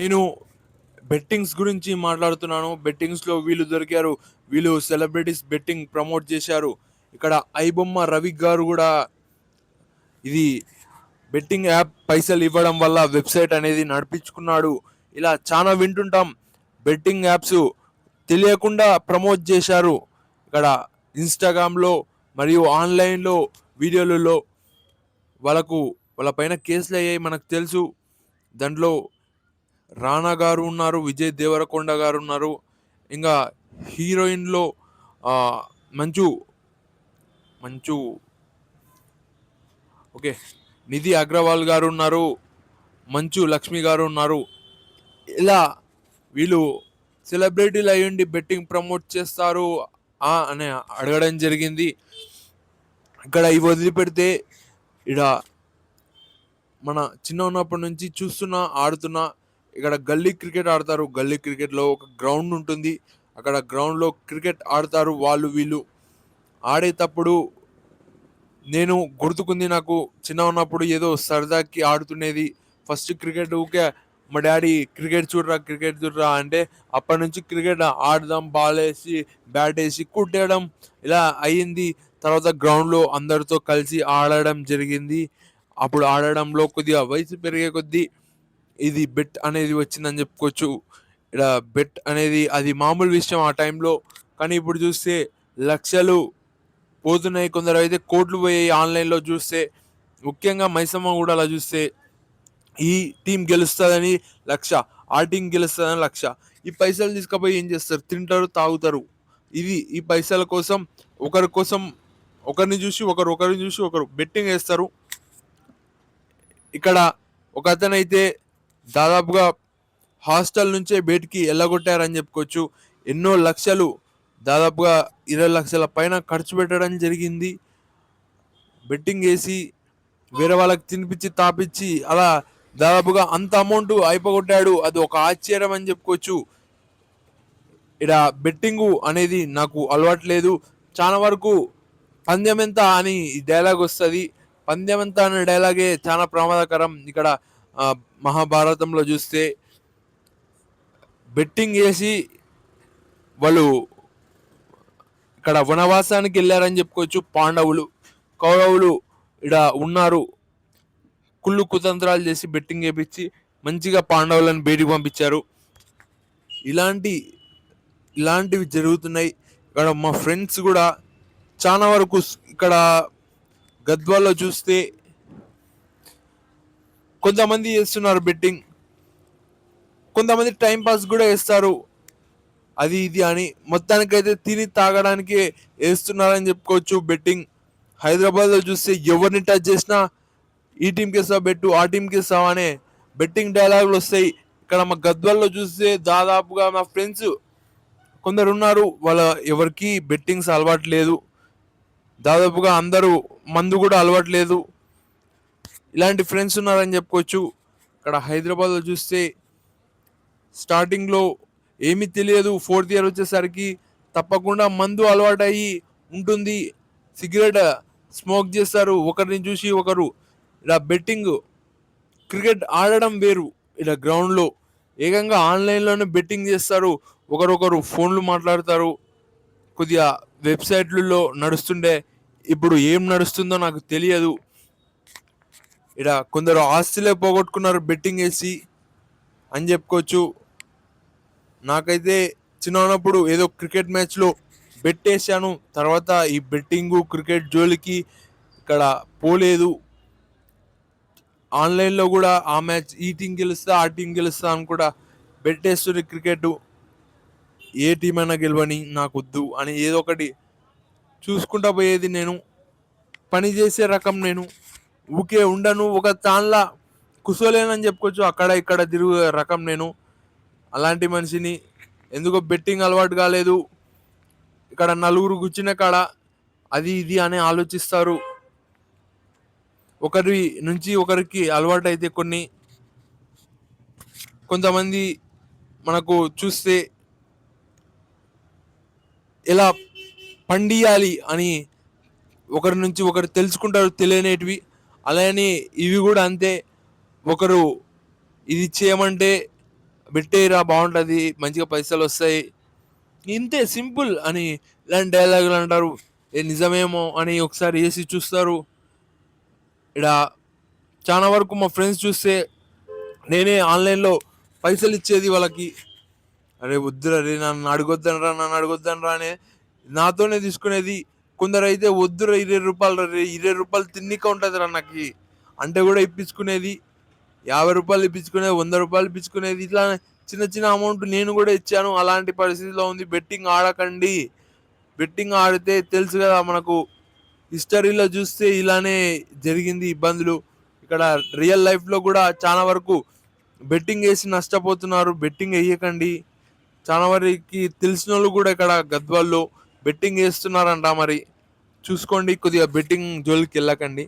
నేను బెట్టింగ్స్ గురించి మాట్లాడుతున్నాను. బెట్టింగ్స్లో వీళ్ళు దొరికారు. వీళ్ళు సెలబ్రిటీస్ బెట్టింగ్ ప్రమోట్ చేశారు. ఇక్కడ ఐబొమ్మ రవి గారు కూడా ఇది బెట్టింగ్ యాప్ పైసలు ఇవ్వడం వల్ల వెబ్సైట్ అనేది నడిపించుకున్నాడు. ఇలా చాలా వింటుంటాం. బెట్టింగ్ యాప్స్ తెలియకుండా ప్రమోట్ చేశారు. ఇక్కడ ఇన్స్టాగ్రామ్లో మరియు ఆన్లైన్లో వీడియోలలో వాళ్ళకు వాళ్ళ పైన కేసులు అయ్యాయి మనకు తెలుసు. దాంట్లో రానా గారు ఉన్నారు విజయ్ దేవరకొండ గారు ఉన్నారు. ఇంకా హీరోయిన్లో మంచు మంచు ఓకే నిధి అగ్రవాల్ గారు ఉన్నారు మంచు లక్ష్మి గారు ఉన్నారు. ఇలా వీళ్ళు సెలబ్రిటీలు అయ్యుండి బెట్టింగ్ ప్రమోట్ చేస్తారు ఆ అని అడగడం జరిగింది. ఇక్కడ ఇవి వదిలిపెడితే ఇడ మన చిన్న ఉన్నప్పటి నుంచి చూస్తున్నా ఆడుతున్నా ఇక్కడ గల్లీ క్రికెట్ ఆడతారు. గల్లీ క్రికెట్లో ఒక గ్రౌండ్ ఉంటుంది. అక్కడ గ్రౌండ్లో క్రికెట్ ఆడతారు వాళ్ళు వీళ్ళు. ఆడేటప్పుడు నేను గుర్తుకుంది నాకు చిన్న ఉన్నప్పుడు ఏదో సరదాకి ఆడుతునేది ఫస్ట్ క్రికెట్ ఊకే మా డాడీ క్రికెట్ చూడరా క్రికెట్ చూడరా అంటే అప్పటి నుంచి క్రికెట్ ఆడదాం బాల్ వేసి బ్యాట్ వేసి కుట్టేయడం ఇలా అయ్యింది తర్వాత గ్రౌండ్లో అందరితో కలిసి ఆడడం జరిగింది. అప్పుడు ఆడడంలో కొద్దిగా వయసు పెరిగే కొద్దీ ఇది బెట్ అనేది వచ్చిందని చెప్పుకోవచ్చు. ఇక్కడ బెట్ అనేది అది మామూలు విషయం ఆ టైంలో. కానీ ఇప్పుడు చూస్తే లక్షలు పోతున్నాయి. కొందరు అయితే కోట్లు పోయాయి ఆన్లైన్లో చూస్తే ముఖ్యంగా మైసమ్మ కూడా అలా చూస్తే ఈ టీం గెలుస్తుందని లక్ష ఆ టీం గెలుస్తుందని లక్ష. ఈ పైసలు తీసుకుపోయి ఏం చేస్తారు? తింటారు తాగుతారు. ఇది ఈ పైసల కోసం ఒకరి కోసం ఒకరిని చూసి ఒకరు ఒకరిని చూసి ఒకరు బెట్టింగ్ వేస్తారు. ఇక్కడ ఒక అతనైతే దాదాపుగా హాస్టల్ నుంచే బయటికి వెళ్ళగొట్టారని చెప్పుకోవచ్చు. ఎన్నో లక్షలు దాదాపుగా ఇరవై లక్షల పైన ఖర్చు పెట్టడం జరిగింది. బెట్టింగ్ వేసి వేరే వాళ్ళకి తినిపించి తాపించి అలా దాదాపుగా అంత అమౌంట్ అయిపోగొట్టాడు. అది ఒక ఆశ్చర్యం అని చెప్పుకోవచ్చు. ఇక్కడ బెట్టింగ్ అనేది నాకు అలవాటు లేదు చాలా వరకు పందెం ఎంత అని ఈ డైలాగ్ వస్తుంది. పందెం ఎంత అనే డైలాగే చాలా ప్రమాదకరం. ఇక్కడ మహాభారతంలో చూస్తే బెట్టింగ్ వేసి వాళ్ళు ఇక్కడ వనవాసానికి వెళ్ళారని చెప్పుకోవచ్చు. పాండవులు కౌరవులు ఇక్కడ ఉన్నారు. కుళ్ళు కుతంత్రాలు చేసి బెట్టింగ్ చేపించి మంచిగా పాండవులను బయటికి పంపించారు. ఇలాంటి ఇలాంటివి జరుగుతున్నాయి. ఇక్కడ మా ఫ్రెండ్స్ కూడా చాలా వరకు ఇక్కడ గద్వాల్లో చూస్తే కొంతమంది చేస్తున్నారు బెట్టింగ్. కొంతమంది టైం పాస్ కూడా వేస్తారు అది ఇది అని మొత్తానికైతే తిని తాగడానికి వేస్తున్నారని చెప్పుకోవచ్చు బెట్టింగ్. హైదరాబాద్లో చూస్తే ఎవరిని టచ్ చేసినా ఈ టీంకి వేస్తావు బెట్టు ఆ టీంకి వేస్తావు అనే బెట్టింగ్ డైలాగులు వస్తాయి. ఇక్కడ మా గద్వాల్లో చూస్తే దాదాపుగా మా ఫ్రెండ్స్ కొందరు ఉన్నారు. వాళ్ళ ఎవరికి బెట్టింగ్స్ అలవాటు లేదు. దాదాపుగా అందరూ మందు కూడా అలవాటు లేదు. ఇలాంటి ఫ్రెండ్స్ ఉన్నారని చెప్పుకోవచ్చు. ఇక్కడ హైదరాబాద్లో చూస్తే స్టార్టింగ్లో ఏమీ తెలియదు. ఫోర్త్ ఇయర్ వచ్చేసరికి తప్పకుండా మందు అలవాటయ్యి ఉంటుంది. సిగరెట్ స్మోక్ చేస్తారు. ఒకరిని చూసి ఒకరు. ఇలా బెట్టింగ్ క్రికెట్ ఆడడం వేరు. ఇలా గ్రౌండ్లో ఏకంగా ఆన్లైన్లోనే బెట్టింగ్ చేస్తారు. ఒకరొకరు ఫోన్లు మాట్లాడతారు. కొద్దిగా వెబ్సైట్లలో నడుస్తుండే. ఇప్పుడు ఏం నడుస్తుందో నాకు తెలియదు. ఇక్కడ కొందరు ఆస్తులే పోగొట్టుకున్నారు బెట్టింగ్ వేసి అని చెప్పుకోవచ్చు. నాకైతే చిన్న ఉన్నప్పుడు ఏదో క్రికెట్ మ్యాచ్లో బెట్ వేసాను. తర్వాత ఈ బెట్టింగ్ క్రికెట్ జోలికి ఇక్కడ పోలేదు. ఆన్లైన్లో కూడా ఆ మ్యాచ్ ఈ టీం గెలుస్తా ఆ టీం గెలుస్తా అని కూడా బెట్ వేస్తుంది క్రికెట్ ఏ టీం అయినా గెలవని నాకు వద్దు అని ఏదో ఒకటి చూసుకుంటా పోయేది నేను. పని చేసే రకం నేను. ఊకే ఉండను ఒక తాన్లా కుసోలేనని చెప్పుకోవచ్చు. అక్కడ ఇక్కడ తిరుగు రకం నేను. అలాంటి మనిషిని ఎందుకో బెట్టింగ్ అలవాటు కాలేదు. ఇక్కడ నలుగురు కూర్చున్న కాడ అది ఇది అని ఆలోచిస్తారు. ఒకరి నుంచి ఒకరికి అలవాటు అయితే కొన్ని. కొంతమంది మనకు చూస్తే ఎలా పండియాలి అని ఒకరి నుంచి ఒకరు తెలుసుకుంటారు తెలియనేటివి. అలానే ఇవి కూడా అంతే. ఒకరు ఇది చేయమంటే పెట్టేయరా బాగుంటుంది మంచిగా పైసలు వస్తాయి. ఇంతే సింపుల్ అని ఇలాంటి డైలాగులు అంటారు. ఏ నిజమేమో అని ఒకసారి వేసి చూస్తారు. ఇక్కడ చాలా వరకు మా ఫ్రెండ్స్ చూస్తే నేనే ఆన్లైన్లో పైసలు ఇచ్చేది వాళ్ళకి. అరే వద్దురా రే నన్ను అడగొద్దనరా నన్ను అడగొద్దనరా అనే నాతోనే తీసుకునేది కొందరు అయితే వద్దురా ఇరవై రూపాయలు ఇరవై రూపాయలు తిన్నిక ఉంటుంది రా నాకు. అంటే కూడా ఇప్పించుకునేది యాభై రూపాయలు ఇప్పించుకునేది వంద రూపాయలు ఇప్పించుకునేది ఇట్లా చిన్న చిన్న అమౌంట్ నేను కూడా ఇచ్చాను. అలాంటి పరిస్థితిలో ఉంది. బెట్టింగ్ ఆడకండి. బెట్టింగ్ ఆడితే తెలుసు కదా మనకు హిస్టరీలో చూస్తే ఇలానే జరిగింది ఇబ్బందులు. ఇక్కడ రియల్ లైఫ్లో కూడా చాలా వరకు బెట్టింగ్ వేసి నష్టపోతున్నారు. బెట్టింగ్ వేయకండి. చాలా వరకు తెలిసిన వాళ్ళు కూడా ఇక్కడ గద్వాల్లో బెట్టింగ్ వేస్తున్నారంట మరి. చూసుకోండి కొద్దిగా బెట్టింగ్ జోలికి వెళ్ళకండి.